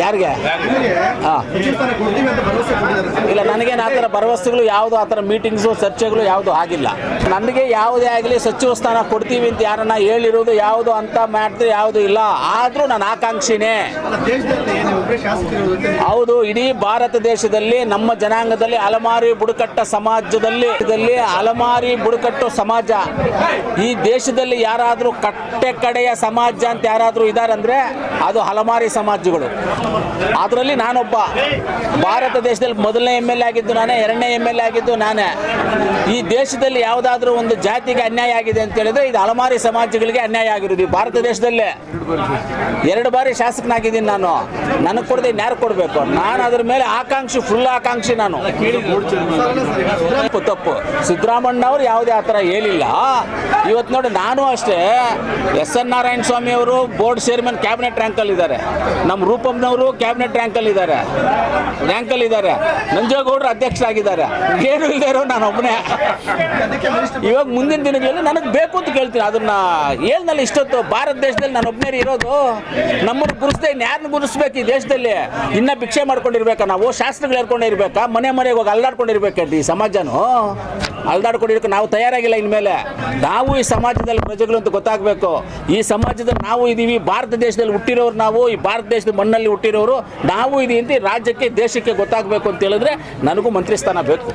ಯಾರಿಗೆ? ಇಲ್ಲ, ನನಗೇನು ಆ ಥರ ಭರವಸೆಗಳು ಯಾವುದು, ಆ ಥರ ಮೀಟಿಂಗ್ಸು ಚರ್ಚೆಗಳು ಯಾವುದು ಆಗಿಲ್ಲ. ನನಗೆ ಯಾವುದೇ ಆಗಲಿ ಸಚಿವ ಸ್ಥಾನ ಕೊಡ್ತೀವಿ ಅಂತ ಯಾರನ್ನ ಹೇಳಿರೋದು ಯಾವುದು, ಅಂತ ಮಾಡಿದ್ರೆ ಯಾವುದು ಇಲ್ಲ. ಆದರೂ ನಾನು ಆಕಾಂಕ್ಷಿನೇ. ಹೌದು, ಇಡೀ ಭಾರತ ದೇಶದಲ್ಲಿ ನಮ್ಮ ಜನಾಂಗದಲ್ಲಿ ಅಲಮಾರಿ ಬುಡಕಟ್ಟ ಸಮಾಜದಲ್ಲಿ ಇದರಲ್ಲಿ ಅಲಮಾರಿ ಬುಡಕಟ್ಟು ಸಮಾಜ. ಈ ದೇಶದಲ್ಲಿ ಯಾರಾದರೂ ಕಟ್ಟೆ ಕಡೆಯ ಸಮಾಜ ಅಂತ ಯಾರಾದರೂ ಇದಾರಂದ್ರೆ ಅದು ಅಲಮಾರಿ ಸಮಾಜಗಳು. ಅದರಲ್ಲಿ ನಾನೊಬ್ಬ. ಭಾರತ ದೇಶದಲ್ಲಿ ಮೊದಲನೇ ಎಂ ಎಲ್ ಆಗಿದ್ದು ನಾನೇ, ಎರಡನೇ ಎಂ ಎಲ್ ಆಗಿದ್ದು ನಾನೇ. ಈ ದೇಶದಲ್ಲಿ ಯಾವುದಾದ್ರೂ ಒಂದು ಜಾತಿಗೆ ಅನ್ಯಾಯ ಆಗಿದೆ ಅಂತ ಹೇಳಿದ್ರೆ ಇದು ಅಲಮಾರಿ ಸಮಾಜಗಳಿಗೆ ಅನ್ಯಾಯ ಆಗಿರೋದು. ಭಾರತ ದೇಶದಲ್ಲೇ. ಎರಡು ಬಾರಿ ಶಾಸಕನಾಗಿದ್ದೀನಿ ನಾನು. ನನಗೆ ಕೊಡದೆ ಯಾರು ಕೊಡಬೇಕು? ನಾನು ಅದ್ರ ಮೇಲೆ ಆಕಾಂಕ್ಷಿ ಫುಲ್ ಆಕಾಂಕ್ಷಿ ನಾನು. ತಪ್ಪು. ತಪ್ಪು ಸಿದ್ದರಾಮಣ್ಣ ಅವರು ಯಾವುದೇ ಆ ಥರ ಹೇಳಿಲ್ಲ. ಇವತ್ತು ನೋಡಿ ನಾನು ಅಷ್ಟೇ, ಎಸ್ ಎನ್ ನಾರಾಯಣ ಸ್ವಾಮಿ ಅವರು ಬೋರ್ಡ್ ಚೇರ್ಮನ್ ಕ್ಯಾಬಿನೆಟ್ ರ್ಯಾಂಕಲ್ಲಿ ಇದ್ದಾರೆ. ನಮ್ಮ ರೂಪಮ್ನವರು ಕ್ಯಾಬಿನೆಟ್ ರ್ಯಾಂಕಲ್ಲಿ ಇದ್ದಾರೆ. ರ್ಯಾಂಕಲ್ಲಿ ಇದ್ದಾರೆ. ನಂಜೇಗೌಡರು ಅಧ್ಯಕ್ಷರಾಗಿದ್ದಾರೆ. ಏನು ಇಲ್ಲದೆ ಇರೋ ನಾನು ಒಬ್ಬನೇ ಇವಾಗ ಮುಂದಿನ ದಿನಗಳಲ್ಲಿ ನನಗೆ ಬೇಕು ಅಂತ ಕೇಳ್ತೀನಿ. ಅದನ್ನ ಏನಲ್ಲಿ ಇಷ್ಟೊತ್ತು ಭಾರತ ದೇಶದಲ್ಲಿ ನಾನು ಒಬ್ಬನೇ ಇರೋದು, ನಮ್ಮನ್ನು ಗುರುಸ್ದೆ ಯಾರನ್ನು ಗುರುಸ್ಬೇಕು? ಈ ದೇಶದಲ್ಲಿ ಇನ್ನ ಭಿಕ್ಷೆ ಮಾಡ್ಕೊಂಡಿರ್ಬೇಕಾ ನಾವು? ಶಾಸ್ತ್ರಗಳು ಹೇಳ್ಕೊಂಡಿರ್ಬೇಕಾ ಮನೆ ಮನೆಗೆ ಹೋಗಿ ಅಲ್ದಾಡ್ಕೊಂಡಿರ್ಬೇಕಂತ ಈ ಸಮಾಜನು. ಅಲ್ದಾಡ್ಕೊಂಡಿರ್ಬೇಕು ನಾವು ತಯಾರಾಗಿಲ್ಲ ಇನ್ಮೇಲೆ. ನಾವು ಈ ಸಮಾಜದಲ್ಲಿ ಪ್ರಜೆಗಳು ಅಂತ ಗೊತ್ತಾಗಬೇಕು. ಈ ಸಮಾಜದಲ್ಲಿ ನಾವು ಇದೀವಿ, ಭಾರತ ದೇಶದಲ್ಲಿ ಹುಟ್ಟಿರೋರು ನಾವು, ಈ ಭಾರತ ದೇಶದ ಮಣ್ಣಲ್ಲಿ ಹುಟ್ಟಿರೋರು ನಾವು ಇದೀವಿ ಅಂತ ರಾಜ್ಯಕ್ಕೆ, ದೇಶಕ್ಕೆ ಗೊತ್ತಾಗಬೇಕು ಅಂತ ಹೇಳಿದ್ರೆ ನನಗೂ ಮಂತ್ರಿ ಸ್ಥಾನ ಬೇಕು.